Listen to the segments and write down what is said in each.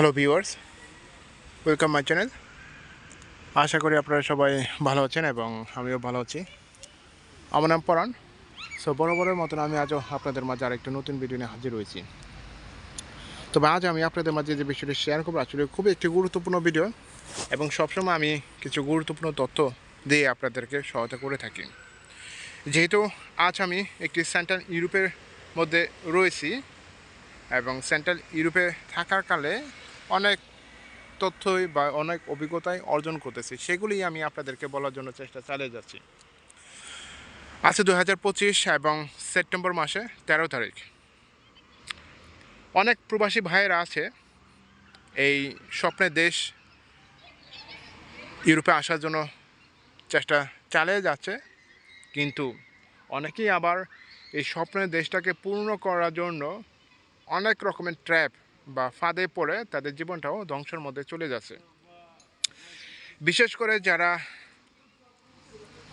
Hello viewers welcome my channel আশা করি আপনারা সবাই ভালো আছেন এবং আমিও ভালো আছি। আমার নাম পরাণ। সো বরাবরের মতন আমি আজও আপনাদের মাঝে আরেকটা নতুন ভিডিও নিয়ে হাজির হয়েছি। তবে আজ আমি আপনাদের মাঝে যে বিষয়টি শেয়ার করব, আসলে খুবই একটি গুরুত্বপূর্ণ ভিডিও এবং সবসময় আমি কিছু গুরুত্বপূর্ণ তথ্য দিয়ে আপনাদেরকে সহায়তা করে থাকি। যেহেতু আজ আমি একটি সেন্ট্রাল ইউরোপের মধ্যে রয়েছি এবং সেন্ট্রাল ইউরোপে থাকার কালে অনেক তথ্যই বা অনেক অভিজ্ঞতাই অর্জন করতেছি। সেগুলি আমি আপনাদেরকে বলার জন্য চেষ্টা চালিয়ে যাচ্ছি। আছে দু হাজার পঁচিশ এবং সেপ্টেম্বর মাসে তেরো তারিখ। অনেক প্রবাসী ভাইয়েরা আছে এই স্বপ্নের দেশ ইউরোপে আসার জন্য চেষ্টা চালিয়ে যাচ্ছে। কিন্তু অনেকেই আবার এই স্বপ্নের দেশটাকে পূর্ণ করার জন্য অনেক রকমের ট্র্যাপ বা ফাঁদে পড়ে তাদের জীবনটাও ধ্বংসের মধ্যে চলে যাচ্ছে। বিশেষ করে যারা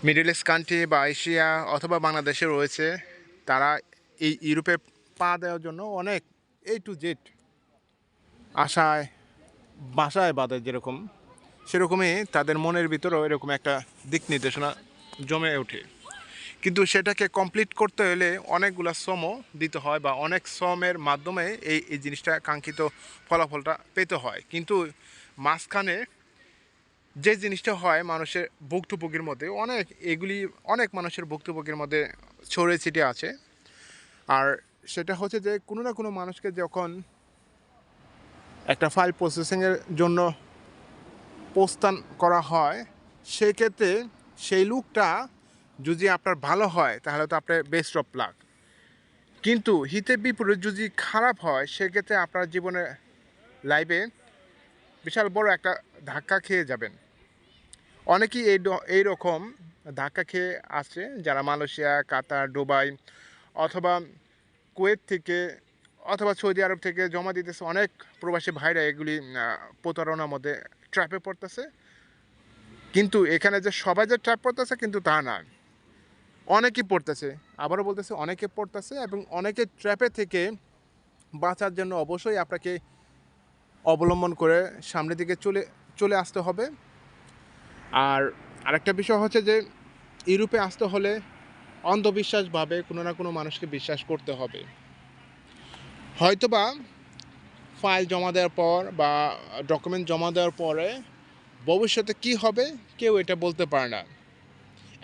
মিডল ইস্ট কান্ট্রি বা এশিয়া অথবা বাংলাদেশে রয়েছে, তারা এই ইউরোপে পা দেওয়ার জন্য অনেক এ টু জেড আশায়, বাসায় বাঁধে যেরকম। সেরকমই তাদের মনের ভিতরেও এরকম একটা দিক নির্দেশনা জমে ওঠে। কিন্তু সেটাকে কমপ্লিট করতে হলে অনেকগুলো শ্রমও দিতে হয় বা অনেক শ্রমের মাধ্যমে এই এই জিনিসটা কাঙ্ক্ষিত ফলাফলটা পেতে হয়। কিন্তু মাঝখানে যে জিনিসটা হয় মানুষের ভুক্তভোগীর মধ্যে, অনেক এগুলি, অনেক মানুষের ভুক্তভোগীর মধ্যে ছড়িয়ে ছিটিয়ে আছে। আর সেটা হচ্ছে যে কোনো না কোনো মানুষকে যখন একটা ফাইল প্রসেসিংয়ের জন্য প্রস্থান করা হয়, সেক্ষেত্রে সেই লুকটা যদি আপনার ভালো হয়, তাহলে তো আপনার বেস্ট অফ লাক কিন্তু হিতে বিপরীত যদি খারাপ হয়, সেক্ষেত্রে আপনার জীবনে লাইফে বিশাল বড় একটা ধাক্কা খেয়ে যাবেন। অনেকেই এই এই রকম ধাক্কা খেয়ে আসছে, যারা মালয়েশিয়া, কাতার, দুবাই অথবা কুয়েত থেকে অথবা সৌদি আরব থেকে জমা দিতেছে, অনেক প্রবাসী ভাইরা এগুলি প্রতারণার মধ্যে ট্র্যাপে পড়তেছে। কিন্তু এখানে যে সবাই যে ট্র্যাপ পড়তেছে, কিন্তু তা না। অনেকেই পড়তেছে, আবারও বলতেছে অনেকে পড়তেছে এবং অনেকে ট্র্যাপে থেকে বাঁচার জন্য অবশ্যই আপনাকে অবলম্বন করে সামনের দিকে চলে চলে আসতে হবে। আর আরেকটা বিষয় হচ্ছে যে, ইউরোপে আসতে হলে অন্ধবিশ্বাসভাবে কোনো না কোনো মানুষকে বিশ্বাস করতে হবে। হয়তোবা ফাইল জমা দেওয়ার পর বা ডকুমেন্ট জমা দেওয়ার পরে ভবিষ্যতে কি হবে কেউ এটা বলতে পারে না।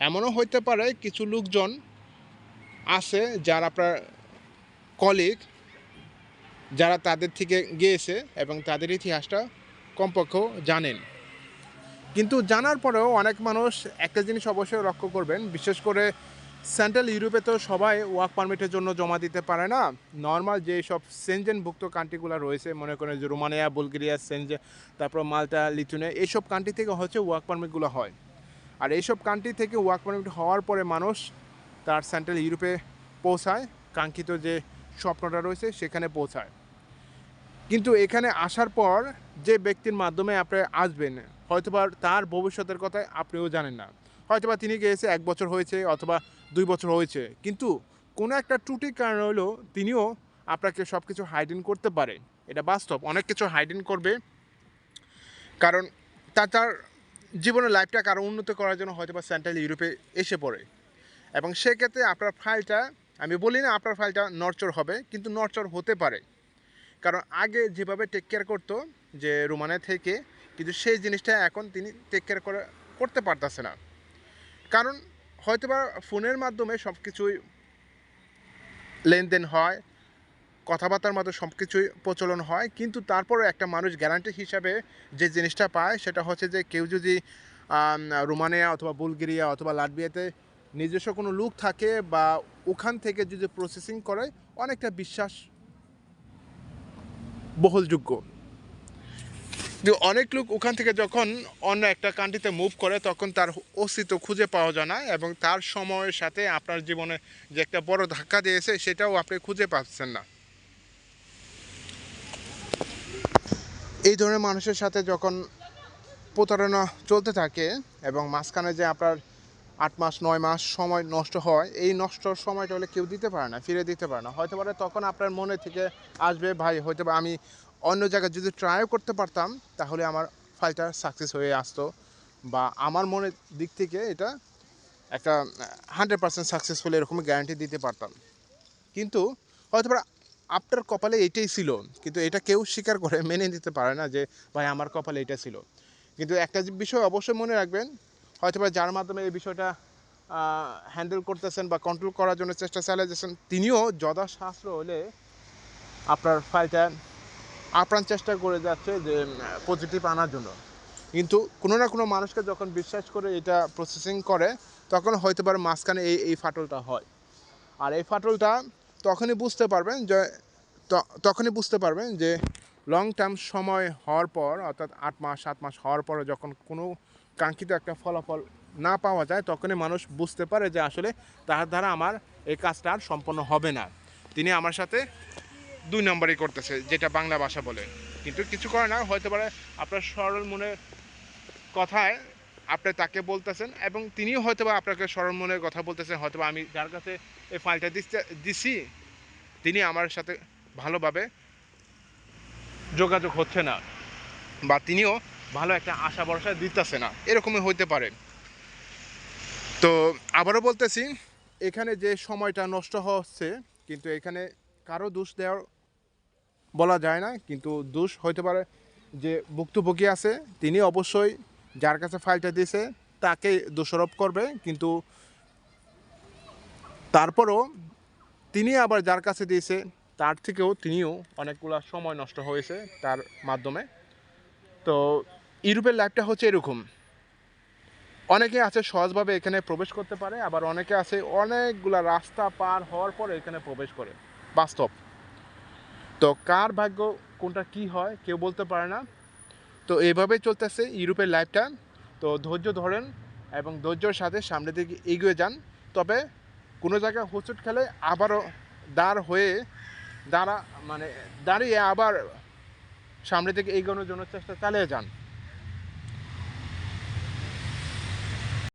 এমনও হইতে পারে কিছু লোকজন আছে যারা আপনার কলিগ যারা তাদের থেকে গিয়েছে এবং তাদের ইতিহাসটা কমপক্ষেও জানেন। কিন্তু জানার পরেও অনেক মানুষ একটা জিনিস অবশ্যই লক্ষ্য করবেন, বিশেষ করে সেন্ট্রাল ইউরোপে তো সবাই ওয়ার্ক পারমিটের জন্য জমা দিতে পারে না। নর্মাল যে সব সেনজেনভুক্ত কান্ট্রিগুলো রয়েছে, মনে করেন যে রোমানিয়া, বুলগেরিয়া সেনজে তারপর মাল্টা, লিথুনিয়া, এইসব কান্ট্রি থেকে হচ্ছে ওয়ার্ক পারমিটগুলো হয়। আর এইসব কান্ট্রি থেকে ওয়ার্ক পারমিট হওয়ার পরে মানুষ তার সেন্ট্রাল ইউরোপে পৌঁছায়, কাঙ্ক্ষিত যে স্বপ্নটা রয়েছে সেখানে পৌঁছায়। কিন্তু এখানে আসার পর যে ব্যক্তির মাধ্যমে আপনি আসবেন, হয়তোবা তার ভবিষ্যতের কথা আপনিও জানেন না। হয়তোবা তিনি গিয়েছে, এক বছর হয়েছে অথবা দুই বছর হয়েছে। কিন্তু কোনো একটা ত্রুটির কারণে হলেও তিনিও আপনাকে সব কিছু হাইডিন করতে পারে। এটা বাস্তব, অনেক কিছু হাইডিন করবে। কারণ তা তার জীবনের লাইফটাকে আরও উন্নত করার জন্য হয়তো বা সেন্ট্রাল ইউরোপে এসে পড়ে। এবং সেক্ষেত্রে আপনার ফাইলটা আমি বলি না আপনার ফাইলটা নরচর হবে, কিন্তু নরচর হতে পারে। কারণ আগে যেভাবে টেক কেয়ার করতো যে রোমানিয়া থেকে, কিন্তু সেই জিনিসটা এখন তিনি টেক কেয়ার করে, করতে পারতেছে না। কারণ হয়তোবা ফোনের মাধ্যমে সব কিছুই লেনদেন হয় কথাবার্তার মতো সব কিছুই প্রচলন হয়, কিন্তু তারপরে একটা মানুষ গ্যারান্টি হিসাবে যে জিনিসটা পায় সেটা হচ্ছে যে কেউ যদি রোমানিয়া অথবা বুলগেরিয়া অথবা লাটভিয়াতে নিজস্ব কোনো লুক থাকে বা ওখান থেকে যদি প্রসেসিং করে, অনেকটা বিশ্বাস বহলযোগ্য। যে অনেক লোক ওখান থেকে যখন অন্য একটা কান্ট্রিতে মুভ করে, তখন তার অস্তিত্ব খুঁজে পাওয়া যায় না এবং তার সময়ের সাথে আপনার জীবনে যে একটা বড় ধাক্কা দিয়েছে, সেটাও আপনি খুঁজে পাচ্ছেন না। এই ধরনের মানুষের সাথে যখন প্রতারণা চলতে থাকে এবং মাঝখানে যে আপনার আট মাস, নয় মাস সময় নষ্ট হয়, এই নষ্ট সময়টা হলে কেউ দিতে পারে না, ফিরে দিতে পারে না। হয়তো পারে তখন আপনার মনে থেকে আসবে, ভাই, হয়তো আমি অন্য জায়গায় যদি ট্রাইও করতে পারতাম, তাহলে আমার ফাইলটা সাকসেস হয়ে আসতো। বা আমার মনের দিক থেকে এটা একটা হান্ড্রেড পার্সেন্ট সাকসেসফুল এরকম গ্যারান্টি দিতে পারতাম। কিন্তু হয়তো আপনার কপালে এইটাই ছিল, কিন্তু এটা কেউ স্বীকার করে মেনে নিতে পারে না যে, ভাই, আমার কপালে এটা ছিল। কিন্তু একটা বিষয় অবশ্যই মনে রাখবেন হয়তো বা যার মাধ্যমে এই বিষয়টা হ্যান্ডেল করতেছেন বা কন্ট্রোল করার জন্য চেষ্টা চালিয়েছেন তিনিও যথাশাস্ত্র হলে আপনার ফাইলটা আপ্রাণ চেষ্টা করে যাচ্ছে যে পজিটিভ আনার জন্য। কিন্তু কোনো না কোনো মানুষকে যখন বিশ্বাস করে এটা প্রসেসিং করে, তখন হয়তো পারে মাঝখানে এই এই ফাটলটা হয়। আর এই ফাটলটা তখনই বুঝতে পারবেন যে তখনই বুঝতে পারবেন যে লং টার্ম সময় হওয়ার পর, অর্থাৎ আট মাস, সাত মাস হওয়ার পরে যখন কোনো কাঙ্ক্ষিত একটা ফলাফল না পাওয়া যায়, তখনই মানুষ বুঝতে পারে যে, আসলে তার দ্বারা আমার এই কাজটা আর সম্পন্ন হবে না। তিনি আমার সাথে দুই নম্বরই করতেছে, যেটা বাংলা ভাষা বলে। কিন্তু কিছু করে না, হয়তো পারে আপনার সরল মনে কথায় আপনি তাকে বলতেছেন এবং তিনিও হয়তো বা আপনাকে সরল মনের কথা বলতেছেন হয়তো বা আমি যার কাছে এই ফাইলটা দিছি, তিনি আমার সাথে ভালোভাবে যোগাযোগ হচ্ছে না বা তিনিও ভালো একটা আশা ভরসা দিতেছে না, এরকমই হইতে পারে। তো আবারও বলতেছি, এখানে যে সময়টা নষ্ট হচ্ছে, কিন্তু এখানে কারও দোষ দেওয়ার বলা যায় না, কিন্তু দোষ হইতে পারে যে ভুক্তভোগী আছে, তিনি অবশ্যই যার কাছে ফাইলটা দিয়েছে, তাকে দোষারোপ করবে, কিন্তু তারপরও তিনি আবার যার কাছে দিয়েছে, তার থেকেও তিনিও অনেকগুলো সময় নষ্ট হয়েছে তার মাধ্যমে। তো ইউরোপের লাইফটা হচ্ছে এরকম। অনেকে আছে সহজভাবে এখানে প্রবেশ করতে পারে, আবার অনেকে আছে অনেকগুলা রাস্তা পার হওয়ার পরে এখানে প্রবেশ করে। বাস্তব। তো কার ভাগ্য, কোনটা কি হয়, কেউ বলতে পারে না। তো এভাবে চলতেছে ইউরোপের লাইফটা। তো ধৈর্য ধরেন এবং ধৈর্যর সাথে সামনে দিকে এগিয়ে যান। তবে কোনো জায়গায় হোঁচট খেলে আবারও দাঁড় হয়ে দাঁড়া মানে দাঁড়িয়ে আবার সামনে থেকে এগোনোর জন্য চেষ্টা চালিয়ে যান।